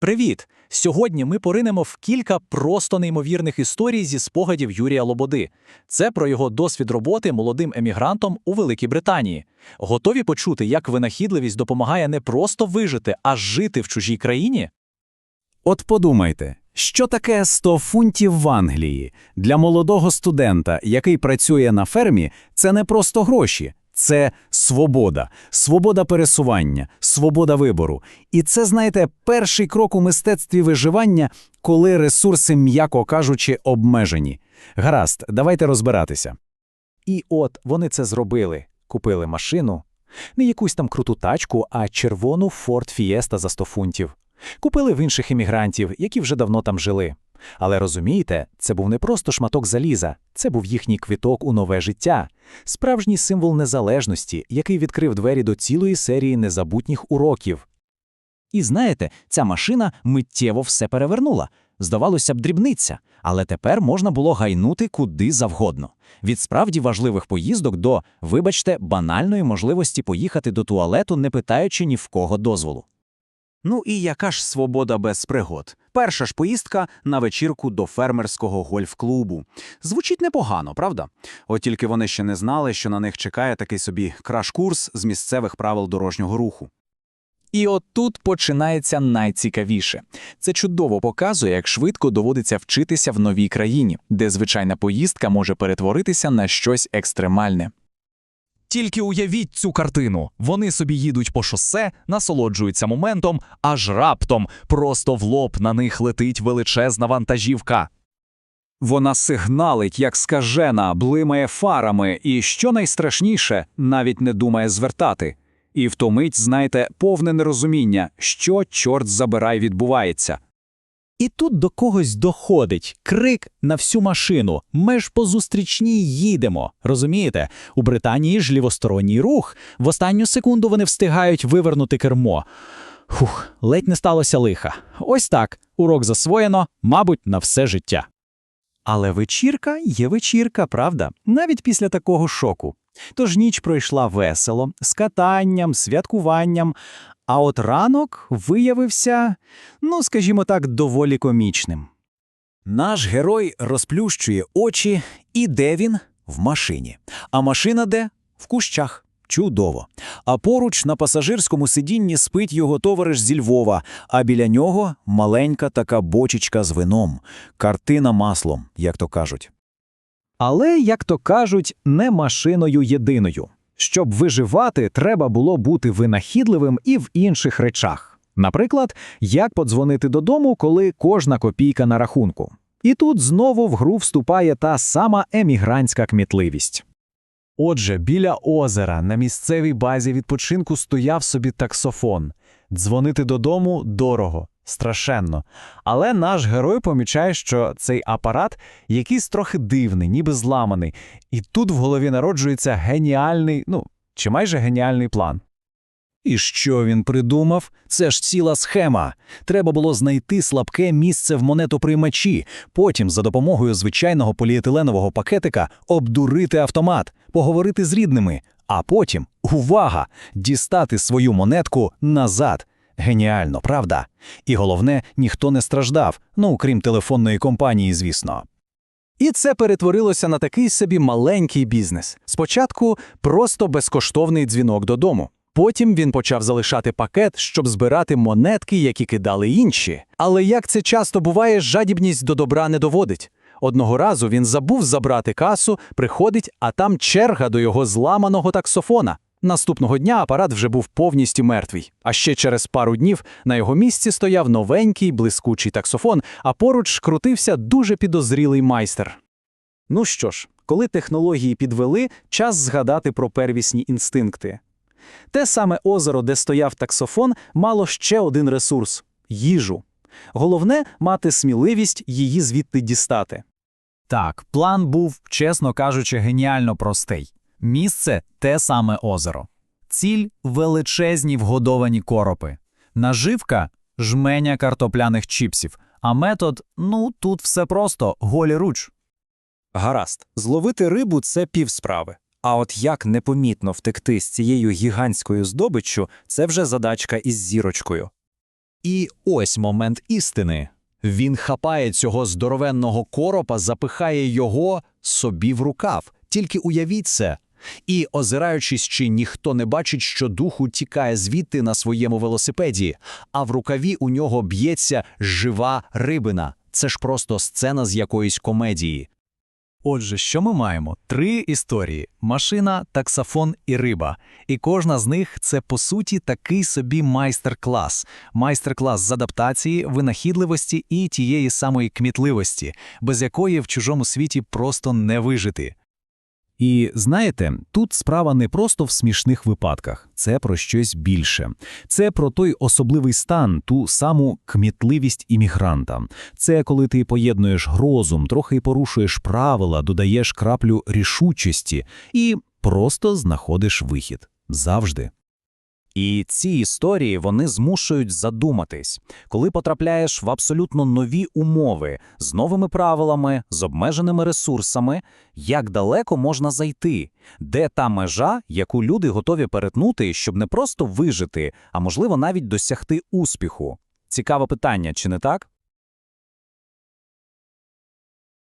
Привіт! Сьогодні ми поринемо в кілька просто неймовірних історій зі спогадів Юрія Лободи. Це про його досвід роботи молодим емігрантом у Великій Британії. Готові почути, як винахідливість допомагає не просто вижити, а жити в чужій країні? От подумайте, що таке 100 фунтів в Англії? Для молодого студента, який працює на фермі, це не просто гроші, це свобода, свобода пересування, свобода вибору. І це, знаєте, перший крок у мистецтві виживання, коли ресурси, м'яко кажучи, обмежені. Гаразд, давайте розбиратися. І от вони це зробили. Купили машину. Не якусь там круту тачку, а червону Ford Fiesta за 100 фунтів. Купили в інших іммігрантів, які вже давно там жили. Але розумієте, це був не просто шматок заліза, це був їхній квиток у нове життя, справжній символ незалежності, який відкрив двері до цілої серії незабутніх уроків. І знаєте, ця машина миттєво все перевернула. Здавалося б, дрібниця, але тепер можна було гайнути куди завгодно. Від справді важливих поїздок до, вибачте, банальної можливості поїхати до туалету, не питаючи ні в кого дозволу. Ну і яка ж свобода без пригод? Перша ж поїздка на вечірку до фермерського гольф-клубу. Звучить непогано, правда? От тільки вони ще не знали, що на них чекає такий собі краш-курс з місцевих правил дорожнього руху. І от тут починається найцікавіше. Це чудово показує, як швидко доводиться вчитися в новій країні, де звичайна поїздка може перетворитися на щось екстремальне. Тільки уявіть цю картину. Вони собі їдуть по шосе, насолоджуються моментом, аж раптом просто в лоб на них летить величезна вантажівка. Вона сигналить, як скажена, блимає фарами і, що найстрашніше, навіть не думає звертати. І втомить, знаєте, повне нерозуміння, що, чорт забирай, відбувається. І тут до когось доходить крик на всю машину. Ми ж по зустрічній їдемо. Розумієте? У Британії ж лівосторонній рух. В останню секунду вони встигають вивернути кермо. Хух, ледь не сталося лиха. Ось так. Урок засвоєно, мабуть, на все життя. Але вечірка є вечірка, правда? Навіть після такого шоку. Тож ніч пройшла весело, з катанням, святкуванням, а от ранок виявився, ну, скажімо так, доволі комічним. Наш герой розплющує очі, і де він? В машині. А машина де? В кущах. Чудово. А поруч на пасажирському сидінні спить його товариш зі Львова, а біля нього маленька така бочечка з вином. Картина маслом, як то кажуть. Але, як то кажуть, не машиною єдиною. Щоб виживати, треба було бути винахідливим і в інших речах. Наприклад, як подзвонити додому, коли кожна копійка на рахунку. І тут знову в гру вступає та сама емігрантська кмітливість. Отже, біля озера на місцевій базі відпочинку стояв собі таксофон. Дзвонити додому дорого, страшенно. Але наш герой помічає, що цей апарат якийсь трохи дивний, ніби зламаний, і тут в голові народжується геніальний, ну, чи майже геніальний план. І що він придумав? Це ж ціла схема. Треба було знайти слабке місце в монетоприймачі, потім за допомогою звичайного поліетиленового пакетика обдурити автомат, поговорити з рідними, а потім, увага, дістати свою монетку назад. Геніально, правда? І головне, ніхто не страждав, ну крім телефонної компанії, звісно. І це перетворилося на такий собі маленький бізнес. Спочатку просто безкоштовний дзвінок додому. Потім він почав залишати пакет, щоб збирати монетки, які кидали інші. Але як це часто буває, жадібність до добра не доводить. Одного разу він забув забрати касу, приходить, а там черга до його зламаного таксофона. Наступного дня апарат вже був повністю мертвий. А ще через пару днів на його місці стояв новенький блискучий таксофон, а поруч крутився дуже підозрілий майстер. Ну що ж, коли технології підвели, час згадати про первісні інстинкти. Те саме озеро, де стояв таксофон, мало ще один ресурс їжу. Головне мати сміливість її звідти дістати. Так, план був, чесно кажучи, геніально простий. Місце те саме озеро. Ціль величезні вгодовані коропи. Наживка жменя картопляних чіпсів. А метод ну тут все просто голі руч. Гаразд, зловити рибу це півсправи. А от як непомітно втекти з цією гігантською здобиччю, це вже задачка із зірочкою. І ось момент істини. Він хапає цього здоровенного коропа, запихає його собі в рукав. Тільки уявіть це. І, озираючись, чи ніхто не бачить, що дух утікає звідти на своєму велосипеді, а в рукаві у нього б'ється жива рибина. Це ж просто сцена з якоїсь комедії. Отже, що ми маємо? Три історії: машина, таксофон і риба. І кожна з них це по суті такий собі майстер-клас. Майстер-клас з адаптації, винахідливості і тієї самої кмітливості, без якої в чужому світі просто не вижити. І знаєте, тут справа не просто в смішних випадках, це про щось більше. Це про той особливий стан, ту саму кмітливість іммігранта. Це коли ти поєднуєш грозум, трохи порушуєш правила, додаєш краплю рішучості і просто знаходиш вихід. Завжди. І ці історії вони змушують задуматись, коли потрапляєш в абсолютно нові умови з новими правилами, з обмеженими ресурсами, як далеко можна зайти, де та межа, яку люди готові перетнути, щоб не просто вижити, а можливо навіть досягти успіху. Цікаве питання, чи не так?